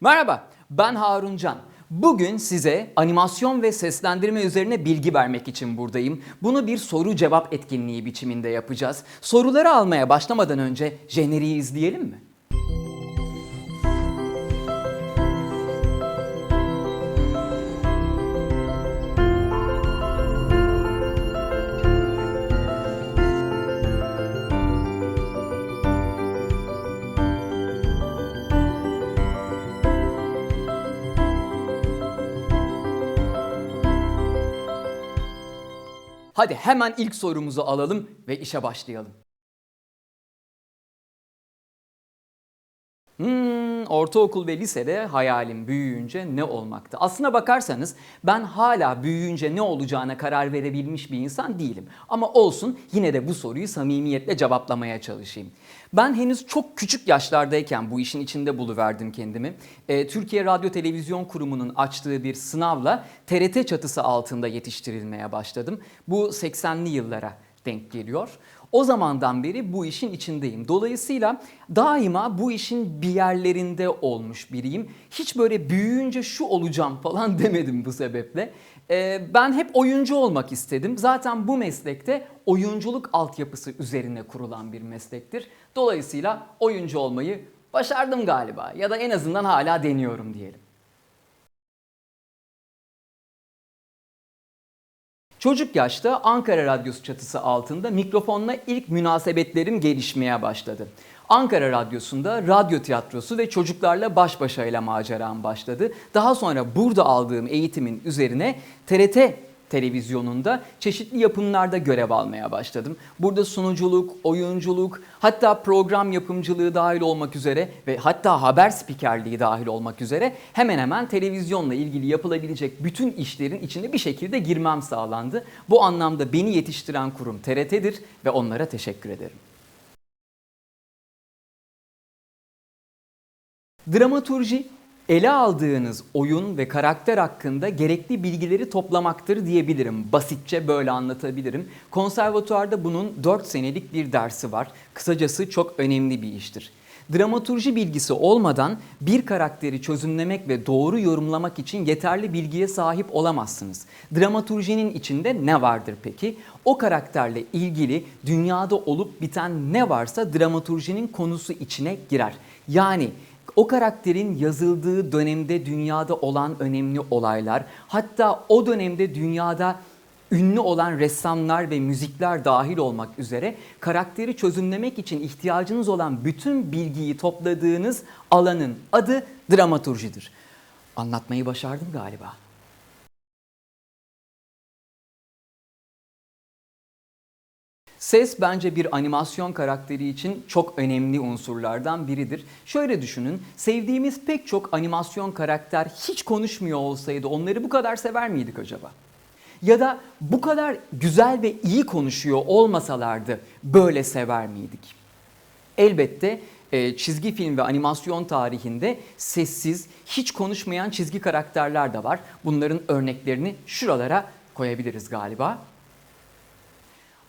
Merhaba, ben Harun Can. Bugün size animasyon ve seslendirme üzerine bilgi vermek için buradayım. Bunu bir soru cevap etkinliği biçiminde yapacağız. Soruları almaya başlamadan önce jeneriği izleyelim mi? Hadi hemen ilk sorumuzu alalım ve işe başlayalım. Hmm, ortaokul ve lisede hayalim büyüyünce ne olmaktı? Aslına bakarsanız ben hala büyüyünce ne olacağına karar verebilmiş bir insan değilim. Ama olsun yine de bu soruyu samimiyetle cevaplamaya çalışayım. Ben henüz çok küçük yaşlardayken bu işin içinde buluverdim kendimi. Ee, Türkiye Radyo Televizyon Kurumu'nun açtığı bir sınavla TRT çatısı altında yetiştirilmeye başladım. Bu 80'li yıllara denk geliyor. O zamandan beri bu işin içindeyim. Dolayısıyla daima bu işin bir yerlerinde olmuş biriyim. Hiç böyle büyüyünce şu olacağım falan demedim bu sebeple. Ee, ben hep oyuncu olmak istedim. Zaten bu meslekte oyunculuk altyapısı üzerine kurulan bir meslektir. Dolayısıyla oyuncu olmayı başardım galiba ya da en azından hala deniyorum diyelim. Çocuk yaşta Ankara Radyosu çatısı altında mikrofonla ilk münasebetlerim gelişmeye başladı. Ankara Radyosu'nda radyo tiyatrosu ve çocuklarla baş başa ile maceram başladı. Daha sonra burada aldığım eğitimin üzerine TRT televizyonunda çeşitli yapımlarda görev almaya başladım. Burada sunuculuk, oyunculuk, hatta program yapımcılığı dahil olmak üzere ve hatta haber spikerliği dahil olmak üzere hemen hemen televizyonla ilgili yapılabilecek bütün işlerin içine bir şekilde girmem sağlandı. Bu anlamda beni yetiştiren kurum TRT'dir ve onlara teşekkür ederim. Dramaturji ele aldığınız oyun ve karakter hakkında gerekli bilgileri toplamaktır diyebilirim. Basitçe böyle anlatabilirim. Konservatuarda bunun 4 senelik bir dersi var. Kısacası çok önemli bir iştir. Dramaturji bilgisi olmadan bir karakteri çözümlemek ve doğru yorumlamak için yeterli bilgiye sahip olamazsınız. Dramaturjinin içinde ne vardır peki? O karakterle ilgili dünyada olup biten ne varsa dramaturjinin konusu içine girer. Yani o karakterin yazıldığı dönemde dünyada olan önemli olaylar, hatta o dönemde dünyada ünlü olan ressamlar ve müzikler dahil olmak üzere karakteri çözümlemek için ihtiyacınız olan bütün bilgiyi topladığınız alanın adı dramaturjidir. Anlatmayı başardım galiba. Ses bence bir animasyon karakteri için çok önemli unsurlardan biridir. Şöyle düşünün, sevdiğimiz pek çok animasyon karakter hiç konuşmuyor olsaydı onları bu kadar sever miydik acaba? Ya da bu kadar güzel ve iyi konuşuyor olmasalardı böyle sever miydik? Elbette e, çizgi film ve animasyon tarihinde sessiz, hiç konuşmayan çizgi karakterler de var. Bunların örneklerini şuralara koyabiliriz galiba.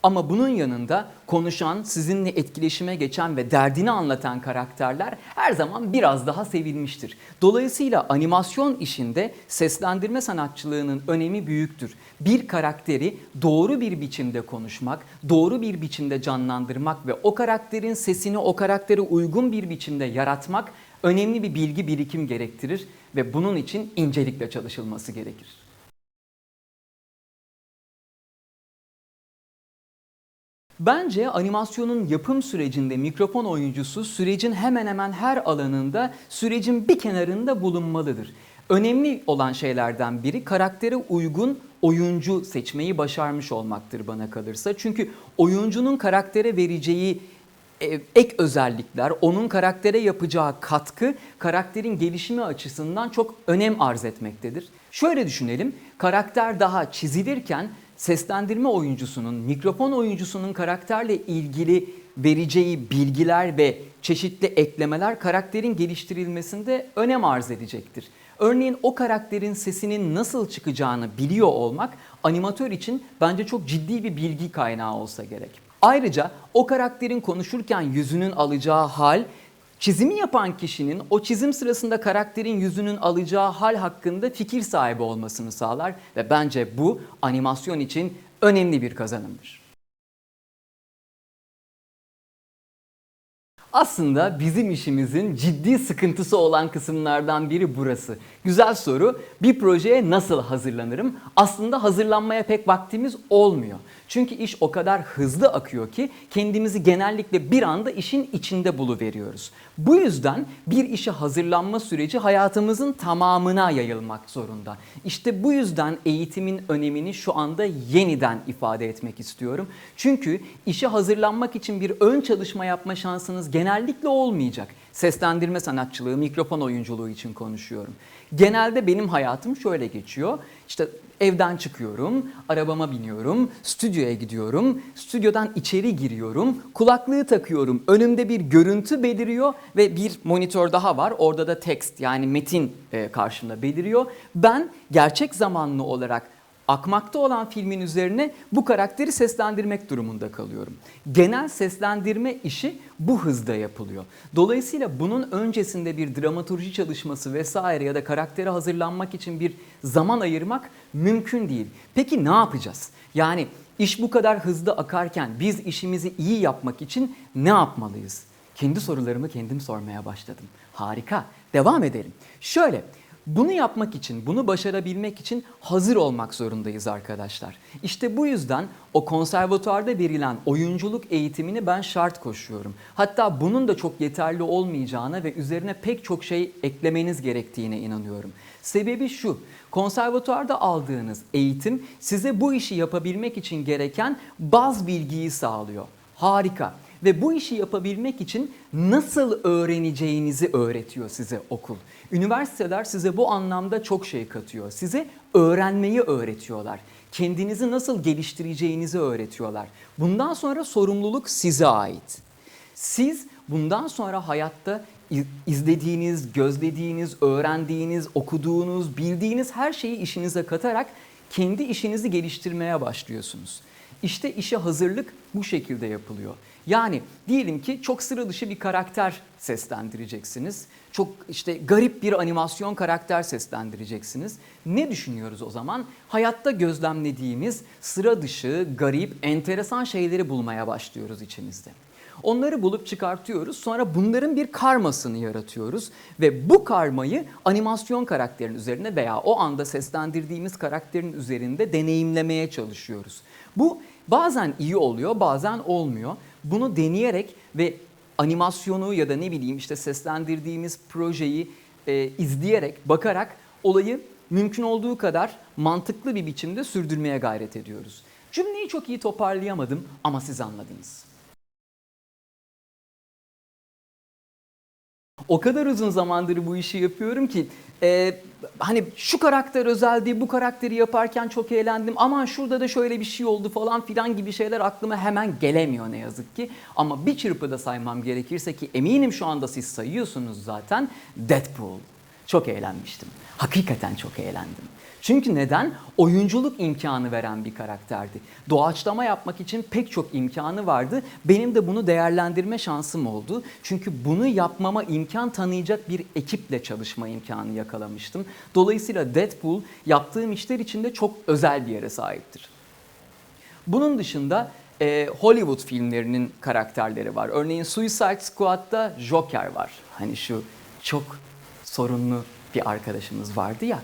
Ama bunun yanında konuşan, sizinle etkileşime geçen ve derdini anlatan karakterler her zaman biraz daha sevilmiştir. Dolayısıyla animasyon işinde seslendirme sanatçılığının önemi büyüktür. Bir karakteri doğru bir biçimde konuşmak, doğru bir biçimde canlandırmak ve o karakterin sesini o karaktere uygun bir biçimde yaratmak önemli bir bilgi birikim gerektirir ve bunun için incelikle çalışılması gerekir. Bence animasyonun yapım sürecinde mikrofon oyuncusu sürecin hemen hemen her alanında sürecin bir kenarında bulunmalıdır. Önemli olan şeylerden biri karaktere uygun oyuncu seçmeyi başarmış olmaktır bana kalırsa. Çünkü oyuncunun karaktere vereceği e, ek özellikler, onun karaktere yapacağı katkı karakterin gelişimi açısından çok önem arz etmektedir. Şöyle düşünelim, karakter daha çizilirken seslendirme oyuncusunun, mikrofon oyuncusunun karakterle ilgili vereceği bilgiler ve çeşitli eklemeler karakterin geliştirilmesinde önem arz edecektir. Örneğin o karakterin sesinin nasıl çıkacağını biliyor olmak animatör için bence çok ciddi bir bilgi kaynağı olsa gerek. Ayrıca o karakterin konuşurken yüzünün alacağı hal Çizimi yapan kişinin o çizim sırasında karakterin yüzünün alacağı hal hakkında fikir sahibi olmasını sağlar ve bence bu animasyon için önemli bir kazanımdır. Aslında bizim işimizin ciddi sıkıntısı olan kısımlardan biri burası. Güzel soru. Bir projeye nasıl hazırlanırım? Aslında hazırlanmaya pek vaktimiz olmuyor. Çünkü iş o kadar hızlı akıyor ki kendimizi genellikle bir anda işin içinde buluveriyoruz. Bu yüzden bir işe hazırlanma süreci hayatımızın tamamına yayılmak zorunda. İşte bu yüzden eğitimin önemini şu anda yeniden ifade etmek istiyorum. Çünkü işe hazırlanmak için bir ön çalışma yapma şansınız genellikle olmayacak. Seslendirme sanatçılığı, mikrofon oyunculuğu için konuşuyorum. Genelde benim hayatım şöyle geçiyor. İşte evden çıkıyorum, arabama biniyorum, stüdyoya gidiyorum, stüdyodan içeri giriyorum, kulaklığı takıyorum, önümde bir görüntü beliriyor ve bir monitör daha var. Orada da text yani metin e, karşımda beliriyor. Ben gerçek zamanlı olarak akmakta olan filmin üzerine bu karakteri seslendirmek durumunda kalıyorum. Genel seslendirme işi bu hızda yapılıyor. Dolayısıyla bunun öncesinde bir dramaturji çalışması vesaire ya da karaktere hazırlanmak için bir zaman ayırmak mümkün değil. Peki ne yapacağız? Yani iş bu kadar hızlı akarken biz işimizi iyi yapmak için ne yapmalıyız? Kendi sorularımı kendim sormaya başladım. Harika. Devam edelim. Şöyle bunu yapmak için, bunu başarabilmek için hazır olmak zorundayız arkadaşlar. İşte bu yüzden o konservatuarda verilen oyunculuk eğitimini ben şart koşuyorum. Hatta bunun da çok yeterli olmayacağına ve üzerine pek çok şey eklemeniz gerektiğine inanıyorum. Sebebi şu, konservatuarda aldığınız eğitim size bu işi yapabilmek için gereken baz bilgiyi sağlıyor. Harika. Ve bu işi yapabilmek için nasıl öğreneceğinizi öğretiyor size okul. Üniversiteler size bu anlamda çok şey katıyor. Size öğrenmeyi öğretiyorlar. Kendinizi nasıl geliştireceğinizi öğretiyorlar. Bundan sonra sorumluluk size ait. Siz bundan sonra hayatta izlediğiniz, gözlediğiniz, öğrendiğiniz, okuduğunuz, bildiğiniz her şeyi işinize katarak kendi işinizi geliştirmeye başlıyorsunuz. İşte işe hazırlık bu şekilde yapılıyor. Yani diyelim ki çok sıra dışı bir karakter seslendireceksiniz. Çok işte garip bir animasyon karakter seslendireceksiniz. Ne düşünüyoruz o zaman? Hayatta gözlemlediğimiz sıra dışı, garip, enteresan şeyleri bulmaya başlıyoruz içimizde. Onları bulup çıkartıyoruz. Sonra bunların bir karmasını yaratıyoruz ve bu karmayı animasyon karakterin üzerine veya o anda seslendirdiğimiz karakterin üzerinde deneyimlemeye çalışıyoruz. Bu bazen iyi oluyor, bazen olmuyor. Bunu deneyerek ve animasyonu ya da ne bileyim işte seslendirdiğimiz projeyi e, izleyerek, bakarak olayı mümkün olduğu kadar mantıklı bir biçimde sürdürmeye gayret ediyoruz. Cümleyi çok iyi toparlayamadım ama siz anladınız. O kadar uzun zamandır bu işi yapıyorum ki e, hani şu karakter özel değil bu karakteri yaparken çok eğlendim aman şurada da şöyle bir şey oldu falan filan gibi şeyler aklıma hemen gelemiyor ne yazık ki. Ama bir çırpıda saymam gerekirse ki eminim şu anda siz sayıyorsunuz zaten Deadpool. Çok eğlenmiştim. Hakikaten çok eğlendim. Çünkü neden? Oyunculuk imkanı veren bir karakterdi. Doğaçlama yapmak için pek çok imkanı vardı. Benim de bunu değerlendirme şansım oldu. Çünkü bunu yapmama imkan tanıyacak bir ekiple çalışma imkanı yakalamıştım. Dolayısıyla Deadpool yaptığım işler içinde çok özel bir yere sahiptir. Bunun dışında e, Hollywood filmlerinin karakterleri var. Örneğin Suicide Squad'da Joker var. Hani şu çok sorunlu bir arkadaşımız vardı ya.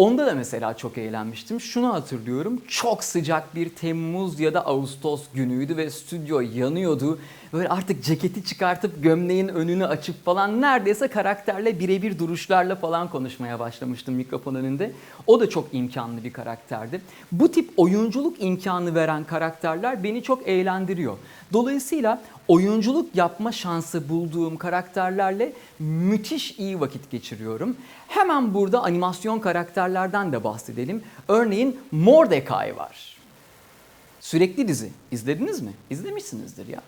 Onda da mesela çok eğlenmiştim. Şunu hatırlıyorum. Çok sıcak bir Temmuz ya da Ağustos günüydü ve stüdyo yanıyordu. Böyle artık ceketi çıkartıp gömleğin önünü açıp falan neredeyse karakterle birebir duruşlarla falan konuşmaya başlamıştım mikrofon önünde. O da çok imkanlı bir karakterdi. Bu tip oyunculuk imkanı veren karakterler beni çok eğlendiriyor. Dolayısıyla oyunculuk yapma şansı bulduğum karakterlerle müthiş iyi vakit geçiriyorum. Hemen burada animasyon karakterlerden de bahsedelim. Örneğin Mordecai var. Sürekli dizi. İzlediniz mi? İzlemişsinizdir ya.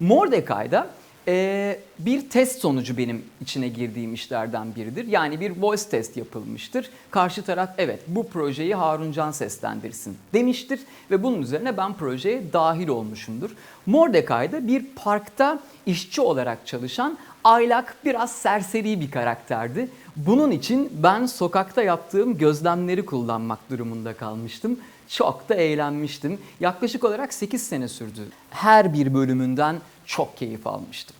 Mordecai'da Ee, bir test sonucu benim içine girdiğim işlerden biridir. Yani bir voice test yapılmıştır. Karşı taraf evet bu projeyi Harun Can seslendirsin demiştir ve bunun üzerine ben projeye dahil olmuşumdur. Mordecai'da bir parkta işçi olarak çalışan aylak biraz serseri bir karakterdi. Bunun için ben sokakta yaptığım gözlemleri kullanmak durumunda kalmıştım. Çok da eğlenmiştim. Yaklaşık olarak 8 sene sürdü. Her bir bölümünden çok keyif almıştım.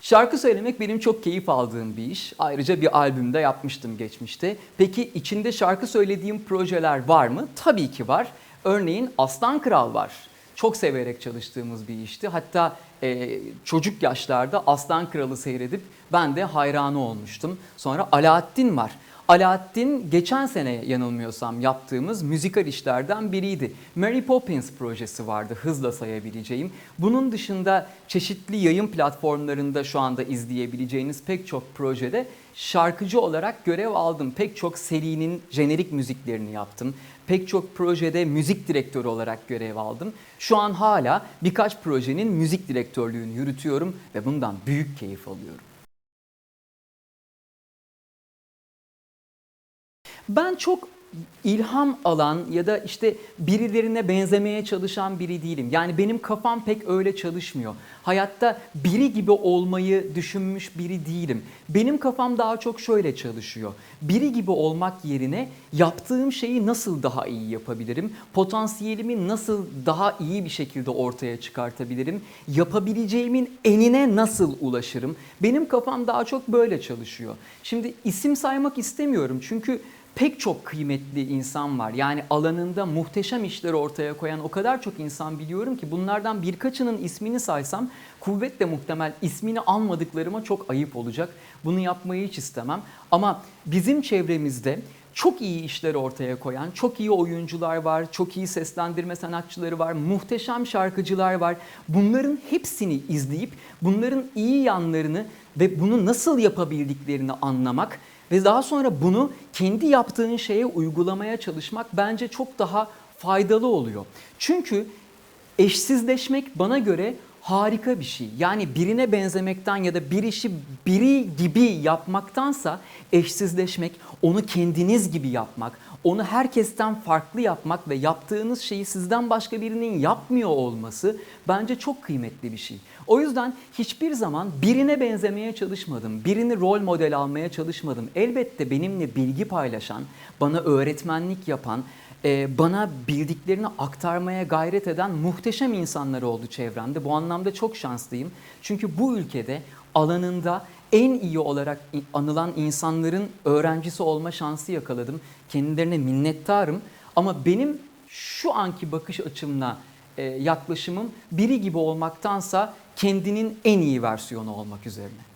Şarkı söylemek benim çok keyif aldığım bir iş. Ayrıca bir albümde yapmıştım geçmişte. Peki içinde şarkı söylediğim projeler var mı? Tabii ki var. Örneğin Aslan Kral var. Çok severek çalıştığımız bir işti. Hatta e, çocuk yaşlarda Aslan Kral'ı seyredip ben de hayranı olmuştum. Sonra Alaaddin var. Alaaddin geçen sene yanılmıyorsam yaptığımız müzikal işlerden biriydi. Mary Poppins projesi vardı hızla sayabileceğim. Bunun dışında çeşitli yayın platformlarında şu anda izleyebileceğiniz pek çok projede şarkıcı olarak görev aldım. Pek çok serinin jenerik müziklerini yaptım. Pek çok projede müzik direktörü olarak görev aldım. Şu an hala birkaç projenin müzik direktörlüğünü yürütüyorum ve bundan büyük keyif alıyorum. Ben çok ilham alan ya da işte birilerine benzemeye çalışan biri değilim. Yani benim kafam pek öyle çalışmıyor. Hayatta biri gibi olmayı düşünmüş biri değilim. Benim kafam daha çok şöyle çalışıyor. Biri gibi olmak yerine yaptığım şeyi nasıl daha iyi yapabilirim? Potansiyelimi nasıl daha iyi bir şekilde ortaya çıkartabilirim? Yapabileceğimin enine nasıl ulaşırım? Benim kafam daha çok böyle çalışıyor. Şimdi isim saymak istemiyorum çünkü pek çok kıymetli insan var. Yani alanında muhteşem işler ortaya koyan o kadar çok insan biliyorum ki bunlardan birkaçının ismini saysam kuvvetle muhtemel ismini almadıklarıma çok ayıp olacak. Bunu yapmayı hiç istemem. Ama bizim çevremizde çok iyi işler ortaya koyan, çok iyi oyuncular var, çok iyi seslendirme sanatçıları var, muhteşem şarkıcılar var. Bunların hepsini izleyip bunların iyi yanlarını ve bunu nasıl yapabildiklerini anlamak ve daha sonra bunu kendi yaptığın şeye uygulamaya çalışmak bence çok daha faydalı oluyor. Çünkü eşsizleşmek bana göre harika bir şey. Yani birine benzemekten ya da bir işi biri gibi yapmaktansa eşsizleşmek, onu kendiniz gibi yapmak, onu herkesten farklı yapmak ve yaptığınız şeyi sizden başka birinin yapmıyor olması bence çok kıymetli bir şey. O yüzden hiçbir zaman birine benzemeye çalışmadım. Birini rol model almaya çalışmadım. Elbette benimle bilgi paylaşan, bana öğretmenlik yapan, e, bana bildiklerini aktarmaya gayret eden muhteşem insanlar oldu çevremde. Bu anlamda çok şanslıyım. Çünkü bu ülkede alanında en iyi olarak anılan insanların öğrencisi olma şansı yakaladım. Kendilerine minnettarım. Ama benim şu anki bakış açımla e, yaklaşımım biri gibi olmaktansa kendinin en iyi versiyonu olmak üzerine.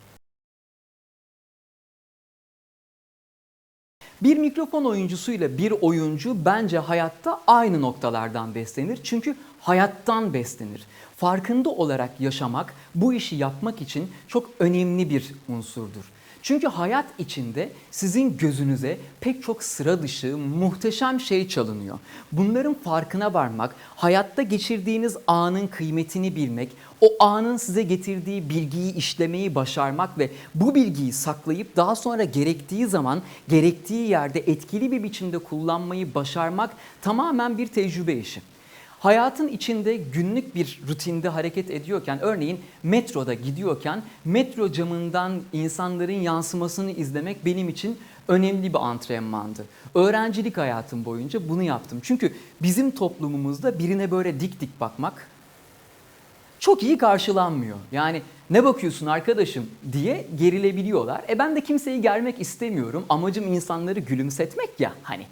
Bir mikrofon oyuncusuyla bir oyuncu bence hayatta aynı noktalardan beslenir. Çünkü hayattan beslenir. Farkında olarak yaşamak bu işi yapmak için çok önemli bir unsurdur. Çünkü hayat içinde sizin gözünüze pek çok sıra dışı muhteşem şey çalınıyor. Bunların farkına varmak, hayatta geçirdiğiniz anın kıymetini bilmek, o anın size getirdiği bilgiyi işlemeyi başarmak ve bu bilgiyi saklayıp daha sonra gerektiği zaman gerektiği yerde etkili bir biçimde kullanmayı başarmak tamamen bir tecrübe işi. Hayatın içinde günlük bir rutinde hareket ediyorken, örneğin metroda gidiyorken metro camından insanların yansımasını izlemek benim için önemli bir antrenmandı. Öğrencilik hayatım boyunca bunu yaptım. Çünkü bizim toplumumuzda birine böyle dik dik bakmak çok iyi karşılanmıyor. Yani ne bakıyorsun arkadaşım diye gerilebiliyorlar. E ben de kimseyi germek istemiyorum. Amacım insanları gülümsetmek ya hani.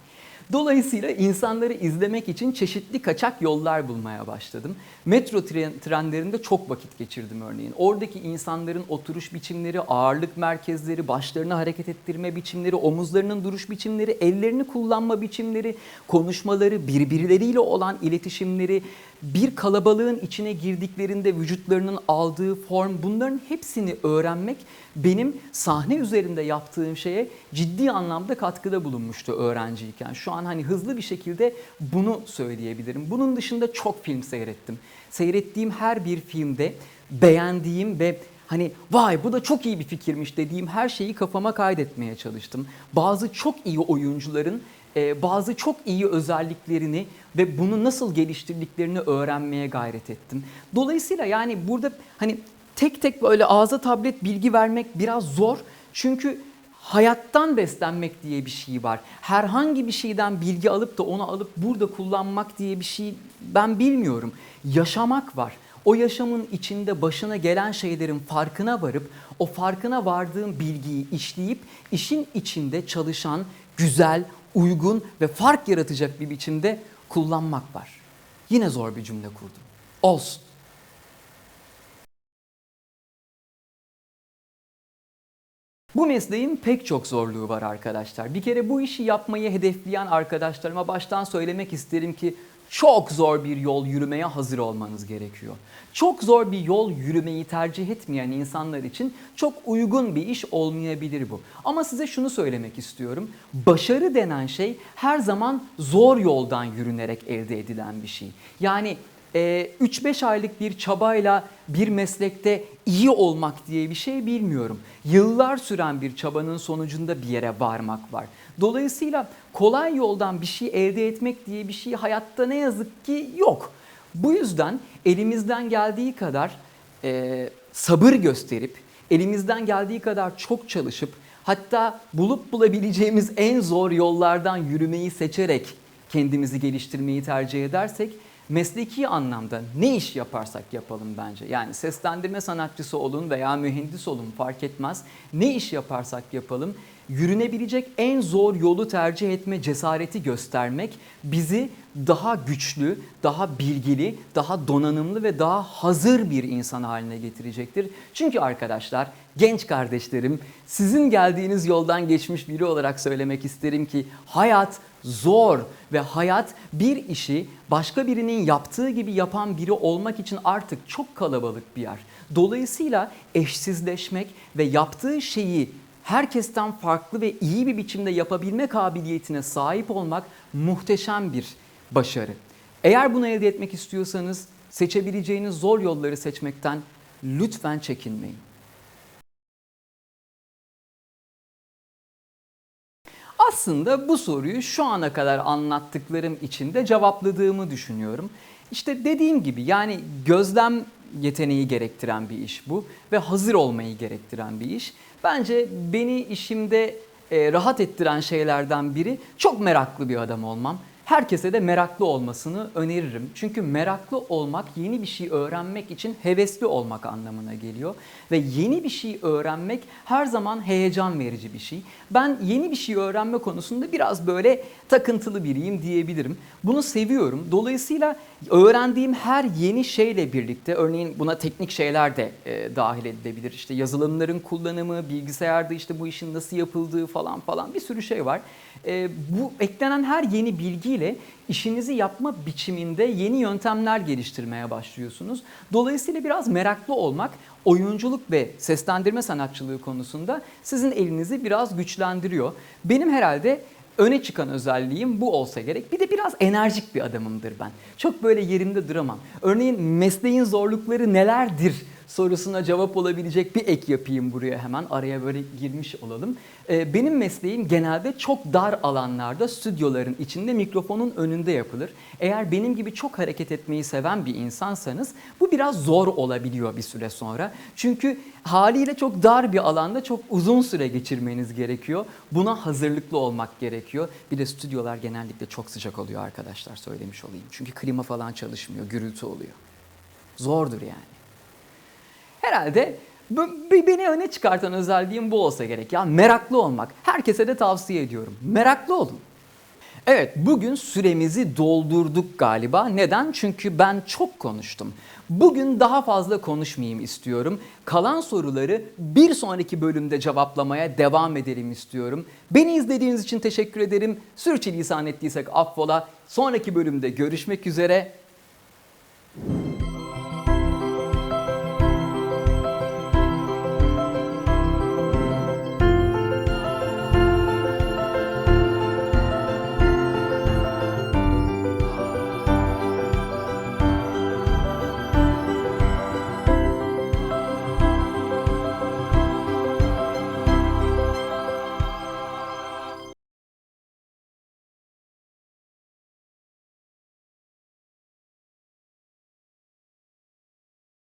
Dolayısıyla insanları izlemek için çeşitli kaçak yollar bulmaya başladım. Metro tren, trenlerinde çok vakit geçirdim örneğin. Oradaki insanların oturuş biçimleri, ağırlık merkezleri, başlarını hareket ettirme biçimleri, omuzlarının duruş biçimleri, ellerini kullanma biçimleri, konuşmaları, birbirleriyle olan iletişimleri, bir kalabalığın içine girdiklerinde vücutlarının aldığı form bunların hepsini öğrenmek benim sahne üzerinde yaptığım şeye ciddi anlamda katkıda bulunmuştu öğrenciyken. Şu an hani hızlı bir şekilde bunu söyleyebilirim. Bunun dışında çok film seyrettim. Seyrettiğim her bir filmde beğendiğim ve hani vay bu da çok iyi bir fikirmiş dediğim her şeyi kafama kaydetmeye çalıştım. Bazı çok iyi oyuncuların bazı çok iyi özelliklerini ve bunu nasıl geliştirdiklerini öğrenmeye gayret ettim. Dolayısıyla yani burada hani tek tek böyle ağza tablet bilgi vermek biraz zor. Çünkü hayattan beslenmek diye bir şey var. Herhangi bir şeyden bilgi alıp da onu alıp burada kullanmak diye bir şey ben bilmiyorum. Yaşamak var. O yaşamın içinde başına gelen şeylerin farkına varıp o farkına vardığın bilgiyi işleyip işin içinde çalışan güzel, uygun ve fark yaratacak bir biçimde kullanmak var. Yine zor bir cümle kurdum. Olsun. Bu mesleğin pek çok zorluğu var arkadaşlar. Bir kere bu işi yapmayı hedefleyen arkadaşlarıma baştan söylemek isterim ki çok zor bir yol yürümeye hazır olmanız gerekiyor. Çok zor bir yol yürümeyi tercih etmeyen insanlar için çok uygun bir iş olmayabilir bu. Ama size şunu söylemek istiyorum. Başarı denen şey her zaman zor yoldan yürünerek elde edilen bir şey. Yani 3-5 aylık bir çabayla bir meslekte iyi olmak diye bir şey bilmiyorum. Yıllar süren bir çabanın sonucunda bir yere varmak var. Dolayısıyla kolay yoldan bir şey elde etmek diye bir şey hayatta ne yazık ki yok. Bu yüzden elimizden geldiği kadar e, sabır gösterip, elimizden geldiği kadar çok çalışıp, hatta bulup bulabileceğimiz en zor yollardan yürümeyi seçerek kendimizi geliştirmeyi tercih edersek mesleki anlamda ne iş yaparsak yapalım bence. Yani seslendirme sanatçısı olun veya mühendis olun fark etmez. Ne iş yaparsak yapalım yürünebilecek en zor yolu tercih etme cesareti göstermek bizi daha güçlü, daha bilgili, daha donanımlı ve daha hazır bir insan haline getirecektir. Çünkü arkadaşlar, genç kardeşlerim, sizin geldiğiniz yoldan geçmiş biri olarak söylemek isterim ki hayat zor ve hayat bir işi başka birinin yaptığı gibi yapan biri olmak için artık çok kalabalık bir yer. Dolayısıyla eşsizleşmek ve yaptığı şeyi herkesten farklı ve iyi bir biçimde yapabilme kabiliyetine sahip olmak muhteşem bir başarı. Eğer bunu elde etmek istiyorsanız seçebileceğiniz zor yolları seçmekten lütfen çekinmeyin. Aslında bu soruyu şu ana kadar anlattıklarım içinde cevapladığımı düşünüyorum. İşte dediğim gibi yani gözlem yeteneği gerektiren bir iş bu ve hazır olmayı gerektiren bir iş. Bence beni işimde e, rahat ettiren şeylerden biri çok meraklı bir adam olmam. Herkese de meraklı olmasını öneririm. Çünkü meraklı olmak yeni bir şey öğrenmek için hevesli olmak anlamına geliyor. Ve yeni bir şey öğrenmek her zaman heyecan verici bir şey. Ben yeni bir şey öğrenme konusunda biraz böyle takıntılı biriyim diyebilirim. Bunu seviyorum. Dolayısıyla öğrendiğim her yeni şeyle birlikte örneğin buna teknik şeyler de e, dahil edilebilir. İşte yazılımların kullanımı, bilgisayarda işte bu işin nasıl yapıldığı falan falan bir sürü şey var. E, bu eklenen her yeni bilgiyle işinizi yapma biçiminde yeni yöntemler geliştirmeye başlıyorsunuz. Dolayısıyla biraz meraklı olmak oyunculuk ve seslendirme sanatçılığı konusunda sizin elinizi biraz güçlendiriyor. Benim herhalde öne çıkan özelliğim bu olsa gerek. Bir de biraz enerjik bir adamımdır ben. Çok böyle yerimde duramam. Örneğin mesleğin zorlukları nelerdir sorusuna cevap olabilecek bir ek yapayım buraya hemen. Araya böyle girmiş olalım. Ee, benim mesleğim genelde çok dar alanlarda stüdyoların içinde mikrofonun önünde yapılır. Eğer benim gibi çok hareket etmeyi seven bir insansanız bu biraz zor olabiliyor bir süre sonra. Çünkü haliyle çok dar bir alanda çok uzun süre geçirmeniz gerekiyor. Buna hazırlıklı olmak gerekiyor. Bir de stüdyolar genellikle çok sıcak oluyor arkadaşlar söylemiş olayım. Çünkü klima falan çalışmıyor, gürültü oluyor. Zordur yani. Herhalde beni öne çıkartan özelliğim bu olsa gerek ya meraklı olmak. Herkese de tavsiye ediyorum. Meraklı olun. Evet bugün süremizi doldurduk galiba. Neden? Çünkü ben çok konuştum. Bugün daha fazla konuşmayayım istiyorum. Kalan soruları bir sonraki bölümde cevaplamaya devam edelim istiyorum. Beni izlediğiniz için teşekkür ederim. Sürçülisan ettiysek affola. Sonraki bölümde görüşmek üzere.